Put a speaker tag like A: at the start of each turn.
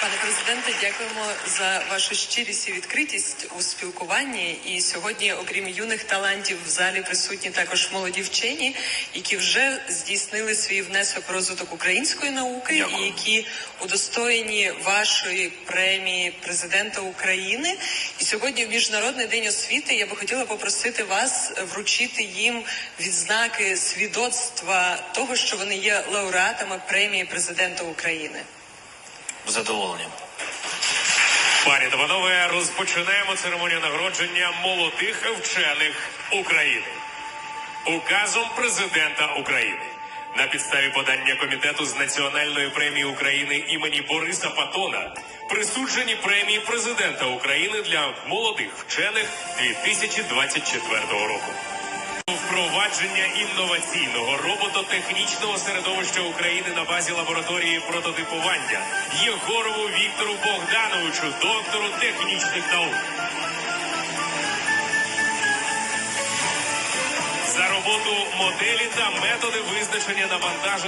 A: Пане президенте, дякуємо за вашу щирість і відкритість у спілкуванні. І сьогодні, окрім юних талантів, в залі присутні також молоді вчені, які вже здійснили свій внесок в розвиток української науки,
B: Дякую.
A: і які удостоєні вашої премії президента України. І сьогодні, в міжнародний день освіти, я би хотіла попросити вас вручити їм відзнаки свідоцтва того, що вони є лауреатами премії президента України.
B: Задоволенням.
C: Пані та панове, розпочинаємо церемонію нагородження молодих вчених України. Указом президента України на підставі подання комітету з національної премії України імені Бориса Патона присуджені премії президента України для молодих вчених 2024 року. Впровадження інноваційного робототехнічного середовища України на базі лабораторії прототипування Єгорову Віктору Богдановичу, доктору технічних наук. За роботу моделі та методи визначення навантажень.